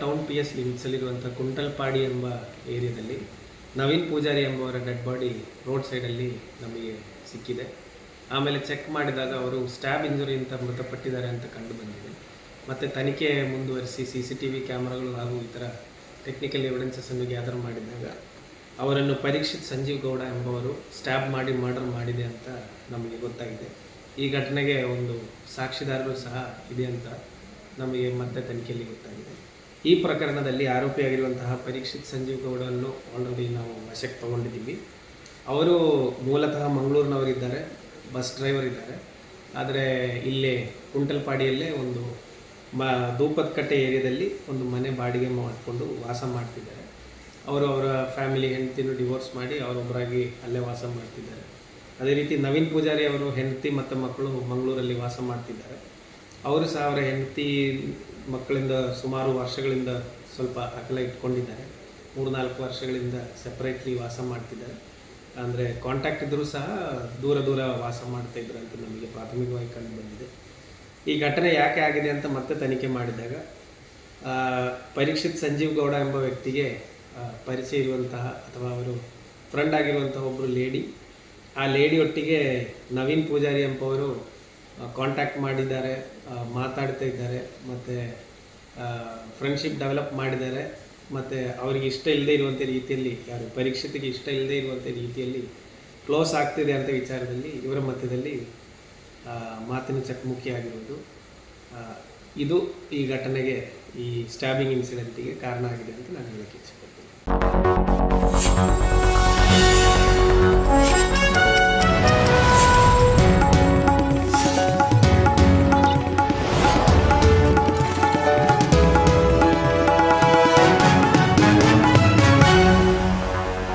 Town P S ಲಿಮಿಟ್ಸಲ್ಲಿರುವಂಥ ಕುಂಟಲ್ಪಾಡಿ ಎಂಬ ಏರಿಯಾದಲ್ಲಿ ನವೀನ್ ಪೂಜಾರಿ ಎಂಬವರ ಡೆಡ್ ಬಾಡಿ ರೋಡ್ ಸೈಡಲ್ಲಿ ನಮಗೆ ಸಿಕ್ಕಿದೆ. ಆಮೇಲೆ ಚೆಕ್ ಮಾಡಿದಾಗ ಅವರು ಸ್ಟ್ಯಾಬ್ ಇಂಜುರಿಯಿಂದ ಮೃತಪಟ್ಟಿದ್ದಾರೆ ಅಂತ ಕಂಡು ಬಂದಿದೆ. ಮತ್ತು ತನಿಖೆ ಮುಂದುವರಿಸಿ ಸಿ ಸಿ ಟಿ ವಿ ಕ್ಯಾಮ್ರಾಗಳು ಹಾಗೂ ಇತರ ಟೆಕ್ನಿಕಲ್ ಎವಿಡೆನ್ಸಸ್ಸನ್ನು ಗ್ಯಾದರ್ ಮಾಡಿದಾಗ ಅವರನ್ನು ಪರೀಕ್ಷಿತ್ ಸಂಜೀವ್ ಗೌಡ ಎಂಬವರು ಸ್ಟ್ಯಾಬ್ ಮಾಡಿ ಮರ್ಡರ್ ಮಾಡಿದೆ ಅಂತ ನಮಗೆ ಗೊತ್ತಾಗಿದೆ. ಈ ಘಟನೆಗೆ ಒಂದು ಸಾಕ್ಷಿದಾರರು ಸಹ ಇದೆ ಅಂತ ನಮಗೆ ಮತ್ತೆ ತನಿಖೆಯಲ್ಲಿ ಗೊತ್ತಾಗಿದೆ. ಈ ಪ್ರಕರಣದಲ್ಲಿ ಆರೋಪಿಯಾಗಿರುವಂತಹ ಪರೀಕ್ಷಿತ್ ಸಂಜೀವ್ ಗೌಡನ್ನು ಆಲ್ರೆಡಿ ನಾವು ವಶಕ್ಕೆ ತಗೊಂಡಿದ್ದೀವಿ. ಅವರು ಮೂಲತಃ ಮಂಗಳೂರಿನವರಿದ್ದಾರೆ ಬಸ್ ಡ್ರೈವರ್ ಇದ್ದಾರೆ. ಆದರೆ ಇಲ್ಲೇ ಕುಂಟಲ್ಪಾಡಿಯಲ್ಲೇ ಒಂದು ಮ ಧೂಪದಕಟ್ಟೆ ಏರಿಯಾದಲ್ಲಿ ಒಂದು ಮನೆ ಬಾಡಿಗೆ ಮಾಡಿಕೊಂಡು ವಾಸ ಮಾಡ್ತಿದ್ದಾರೆ. ಅವರು ಅವರ ಫ್ಯಾಮಿಲಿ ಹೆಂಡತಿನೂ ಡಿವೋರ್ಸ್ ಮಾಡಿ ಅವರೊಬ್ಬರಾಗಿ ಅಲ್ಲೇ ವಾಸ ಮಾಡ್ತಿದ್ದಾರೆ. ಅದೇ ರೀತಿ ನವೀನ್ ಪೂಜಾರಿ ಅವರು ಹೆಂಡತಿ ಮತ್ತು ಮಕ್ಕಳು ಮಂಗಳೂರಲ್ಲಿ ವಾಸ ಮಾಡ್ತಿದ್ದಾರೆ. ಅವರು ಸಹ ಅವರ ಹೆಂಡತಿ ಮಕ್ಕಳಿಂದ ಸುಮಾರು ವರ್ಷಗಳಿಂದ ಸ್ವಲ್ಪ ಅಕಲ ಇಟ್ಕೊಂಡಿದ್ದಾರೆ. ಮೂರು ನಾಲ್ಕು ವರ್ಷಗಳಿಂದ ಸೆಪ್ರೇಟ್ಲಿ ವಾಸ ಮಾಡ್ತಿದ್ದಾರೆ. ಅಂದರೆ ಕಾಂಟ್ಯಾಕ್ಟ್ ಇದ್ದರೂ ಸಹ ದೂರ ದೂರ ವಾಸ ಮಾಡ್ತಾ ಇದ್ರು ಅಂತ ನಮಗೆ ಪ್ರಾಥಮಿಕವಾಗಿ ಕಂಡು ಬಂದಿದೆ. ಈ ಘಟನೆ ಯಾಕೆ ಆಗಿದೆ ಅಂತ ಮತ್ತೆ ತನಿಖೆ ಮಾಡಿದಾಗ ಪರೀಕ್ಷಿತ್ ಸಂಜೀವ್ ಗೌಡ ಎಂಬ ವ್ಯಕ್ತಿಗೆ ಪರಿಚಯ ಇರುವಂತಹ ಅಥವಾ ಅವರು ಫ್ರೆಂಡ್ ಆಗಿರುವಂತಹ ಒಬ್ಬರು ಲೇಡಿ, ಆ ಲೇಡಿ ಒಟ್ಟಿಗೆ ನವೀನ್ ಪೂಜಾರಿ ಎಂಬವರು ಕಾಂಟ್ಯಾಕ್ಟ್ ಮಾಡಿದ್ದಾರೆ ಮಾತಾಡ್ತಾ ಇದ್ದಾರೆ, ಮತ್ತು ಫ್ರೆಂಡ್ಶಿಪ್ ಡೆವಲಪ್ ಮಾಡಿದ್ದಾರೆ, ಮತ್ತು ಅವರಿಗೆ ಇಷ್ಟ ಇಲ್ಲದೆ ಇರುವಂಥ ರೀತಿಯಲ್ಲಿ, ಯಾರು ಪರೀಕ್ಷಿತಿಗೆ ಇಷ್ಟ ಇಲ್ಲದೆ ಇರುವಂಥ ರೀತಿಯಲ್ಲಿ ಕ್ಲೋಸ್ ಆಗ್ತಿದೆ ಅಂತ ವಿಚಾರದಲ್ಲಿ ಇವರ ಮಧ್ಯದಲ್ಲಿ ಮಾತಿನ ಚಕಮುಖಿ ಆಗಿರುವುದು. ಇದು ಈ ಘಟನೆಗೆ, ಈ ಸ್ಟ್ಯಾಬಿಂಗ್ ಇನ್ಸಿಡೆಂಟಿಗೆ ಕಾರಣ ಆಗಿದೆ ಅಂತ ನಾನು ಹೇಳಕ್ಕೆ ಇಚ್ಛೆಪಡ್ತೀನಿ